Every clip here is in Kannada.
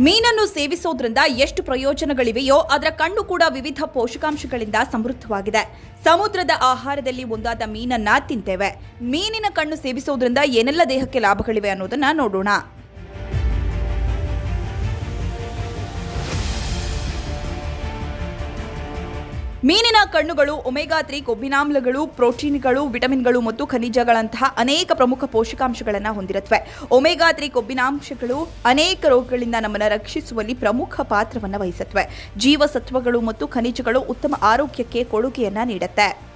ಮೀನನ್ನು ಸೇವಿಸೋದ್ರಿಂದ ಎಷ್ಟು ಪ್ರಯೋಜನಗಳಿವೆಯೋ ಅದರ ಕಣ್ಣು ಕೂಡ ವಿವಿಧ ಪೋಷಕಾಂಶಗಳಿಂದ ಸಮೃದ್ಧವಾಗಿದೆ. ಸಮುದ್ರದ ಆಹಾರದಲ್ಲಿ ಒಂದಾದ ಮೀನನ್ನ ತಿಂತೇವೆ. ಮೀನಿನ ಕಣ್ಣು ಸೇವಿಸೋದ್ರಿಂದ ಏನೆಲ್ಲ ದೇಹಕ್ಕೆ ಲಾಭಗಳಿವೆ ಅನ್ನೋದನ್ನ ನೋಡೋಣ. ಮೀನಿನ ಕಣ್ಣುಗಳು, ಒಮೆಗಾ ತ್ರೀ ಕೊಬ್ಬಿನಾಮ್ಲಗಳು, ಪ್ರೋಟೀನ್ಗಳು, ವಿಟಮಿನ್ಗಳು ಮತ್ತು ಖನಿಜಗಳಂತಹ ಅನೇಕ ಪ್ರಮುಖ ಪೋಷಕಾಂಶಗಳನ್ನು ಹೊಂದಿರುತ್ತವೆ. ಒಮೆಗಾ ತ್ರೀ ಕೊಬ್ಬಿನಾಂಶಗಳು ಅನೇಕ ರೋಗಗಳಿಂದ ನಮ್ಮನ್ನು ರಕ್ಷಿಸುವಲ್ಲಿ ಪ್ರಮುಖ ಪಾತ್ರವನ್ನು ವಹಿಸುತ್ತವೆ. ಜೀವಸತ್ವಗಳು ಮತ್ತು ಖನಿಜಗಳು ಉತ್ತಮ ಆರೋಗ್ಯಕ್ಕೆ ಕೊಡುಗೆಯನ್ನು ನೀಡುತ್ತೆ.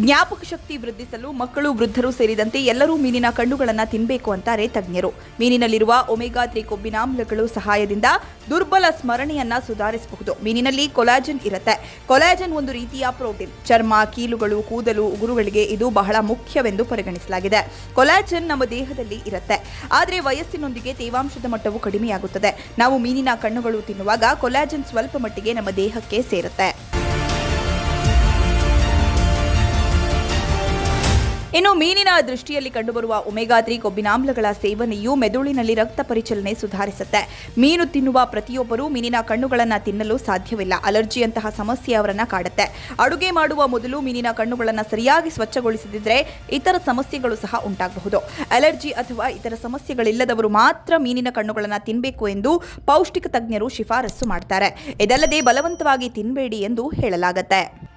ಜ್ಞಾಪಕ ಶಕ್ತಿ ವೃದ್ಧಿಸಲು ಮಕ್ಕಳು, ವೃದ್ಧರು ಸೇರಿದಂತೆ ಎಲ್ಲರೂ ಮೀನಿನ ಕಣ್ಣುಗಳನ್ನು ತಿನ್ನಬೇಕು ಅಂತಾರೆ ತಜ್ಞರು. ಮೀನಿನಲ್ಲಿರುವ ಒಮೆಗಾ ತ್ರೀ ಕೊಬ್ಬಿನಾಮ್ಲಗಳು ಸಹಾಯದಿಂದ ದುರ್ಬಲ ಸ್ಮರಣೆಯನ್ನ ಸುಧಾರಿಸಬಹುದು. ಮೀನಿನಲ್ಲಿ ಕೊಲಾಜನ್ ಇರುತ್ತೆ. ಕೊಲಾಜನ್ ಒಂದು ರೀತಿಯ ಪ್ರೋಟೀನ್. ಚರ್ಮ, ಕೀಲುಗಳು, ಕೂದಲು, ಉಗುರುಗಳಿಗೆ ಇದು ಬಹಳ ಮುಖ್ಯವೆಂದು ಪರಿಗಣಿಸಲಾಗಿದೆ. ಕೊಲಾಜನ್ ನಮ್ಮ ದೇಹದಲ್ಲಿ ಇರುತ್ತೆ. ಆದರೆ ವಯಸ್ಸಿನೊಂದಿಗೆ ತೇವಾಂಶದ ಮಟ್ಟವು ಕಡಿಮೆಯಾಗುತ್ತದೆ. ನಾವು ಮೀನಿನ ಕಣ್ಣುಗಳು ತಿನ್ನುವಾಗ ಕೊಲಾಜನ್ ಸ್ವಲ್ಪ ಮಟ್ಟಿಗೆ ನಮ್ಮ ದೇಹಕ್ಕೆ ಸೇರುತ್ತೆ. ಇನ್ನು ಮೀನಿನ ದೃಷ್ಟಿಯಲ್ಲಿ ಕಂಡುಬರುವ ಒಮೆಗಾ ತ್ರೀ ಕೊಬ್ಬಿನಾಮ್ಲಗಳ ಸೇವನೆಯು ಮೆದುಳಿನಲ್ಲಿ ರಕ್ತ ಪರಿಚಲನೆ ಸುಧಾರಿಸುತ್ತೆ. ಮೀನು ತಿನ್ನುವ ಪ್ರತಿಯೊಬ್ಬರೂ ಮೀನಿನ ಕಣ್ಣುಗಳನ್ನು ತಿನ್ನಲು ಸಾಧ್ಯವಿಲ್ಲ. ಅಲರ್ಜಿಯಂತಹ ಸಮಸ್ಯೆ ಅವರನ್ನು ಕಾಡುತ್ತೆ. ಅಡುಗೆ ಮಾಡುವ ಮೊದಲು ಮೀನಿನ ಕಣ್ಣುಗಳನ್ನು ಸರಿಯಾಗಿ ಸ್ವಚ್ಛಗೊಳಿಸದಿದ್ದರೆ ಇತರ ಸಮಸ್ಯೆಗಳು ಸಹ ಉಂಟಾಗಬಹುದು. ಅಲರ್ಜಿ ಅಥವಾ ಇತರ ಸಮಸ್ಯೆಗಳಿಲ್ಲದವರು ಮಾತ್ರ ಮೀನಿನ ಕಣ್ಣುಗಳನ್ನು ತಿನ್ನಬೇಕು ಎಂದು ಪೌಷ್ಟಿಕ ತಜ್ಞರು ಶಿಫಾರಸು ಮಾಡ್ತಾರೆ. ಇದಲ್ಲದೆ ಬಲವಂತವಾಗಿ ತಿನ್ನಬೇಡಿ ಎಂದು ಹೇಳಲಾಗುತ್ತೆ.